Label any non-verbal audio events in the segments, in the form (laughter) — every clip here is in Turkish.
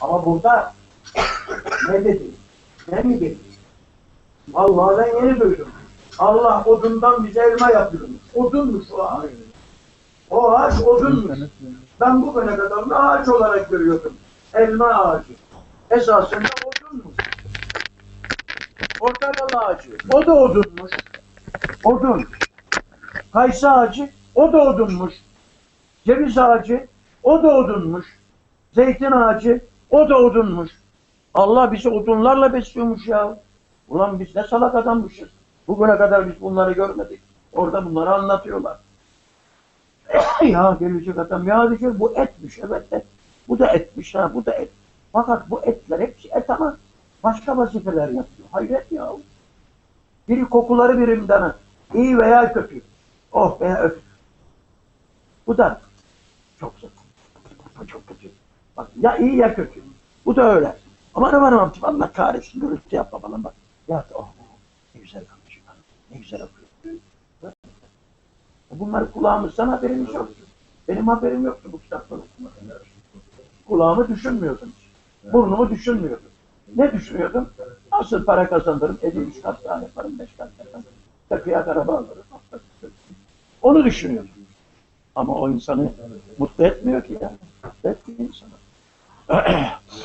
Ama burada (coughs) ne dedi? Ne mi dedi? Vallahi ben yeni duydum. Allah odundan bize elma yapıyormuş. Odunmuş o ağaç. O ağaç odunmuş. Ben bugüne kadar onu ağaç olarak görüyordum. Elma ağacı. Esasında odunmuş. Portakal ağacı. O da odunmuş. Odun. Kayısı ağacı. O da odunmuş. Ceviz ağacı. O da odunmuş. Zeytin ağacı. O da odunmuş. Allah bizi odunlarla besliyormuş ya. Ulan biz ne salak adammışız. Bugüne kadar biz bunları görmedik. Orada bunları anlatıyorlar. (coughs) ya gelecek adam ya diyecek bu etmiş evet et. Bu da etmiş ha bu da et. Fakat bu etler hepsi et ama başka vazifeler yapıyor. Hayret ya. Biri kokuları birimden iyi veya kötü. Oh veya öf. Bu da çok. Bu çok kötü. Bak ya iyi ya kötü. Bu da öyle. Aman aman aman Allah kahretsin gürültü yapma bana bak. Ya oh, ne güzel konuşuyor. Ne güzel okuyor. Bunları kulağımızdan haberimiz yoktu. Benim haberim yoktu bu kitapları okumaktan. Kulağımı düşünmüyordum. Burnumu düşünmüyordum. Ne düşünüyordum? Nasıl para kazanırım? Evi üç kat daha yaparım, beş kat yaparım. Takıya araba alırım. Onu düşünüyordum. Ama o insanı mutlu etmiyor ki ya. Mutlu etmiyor insanı. Aleykümselam.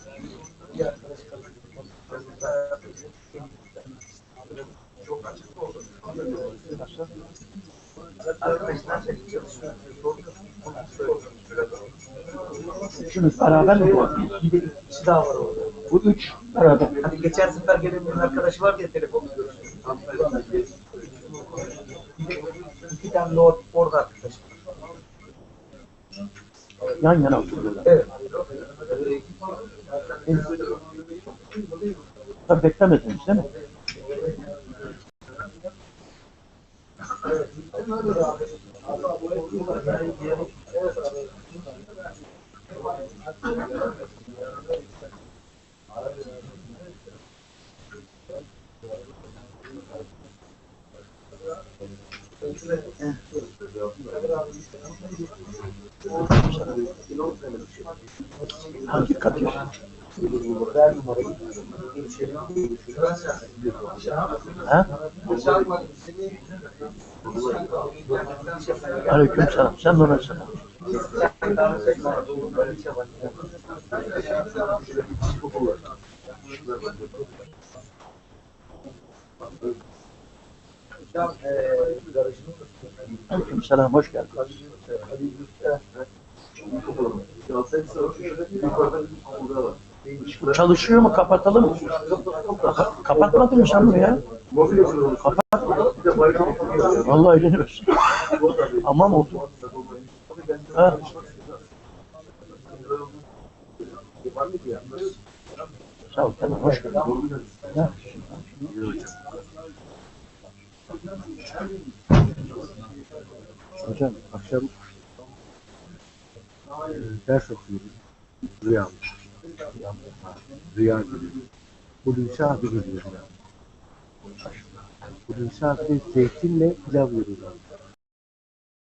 Üçünüz beraber mi? Bir de ikisi daha var orada. Bu üç beraber. Hani geçen sefer gelen bir arkadaş var ya telefonda görüştük. Bir de iki tane lot orada arkadaş. Yan yana oturuyorlar. Evet. Tabii beklemediniz değil mi? Hangi kat Ha? Aleyküm selam. Sen de garajını Aleyküm selam. Hoş geldin. Bu çalışıyor mu? Kapatalım mı? Kapa- kapatmadın mı sen bunu ya? Kapat. Vallahi elini versin. Aman oldu. Ha. Sağ ol. Tamam. Hoş geldin. Ha. Hocam akşam e, ders okuyoruz. Rüya. Rüya geliyor. Hulusi abi geliyor. Hulusi abi zeytinle pilav abi.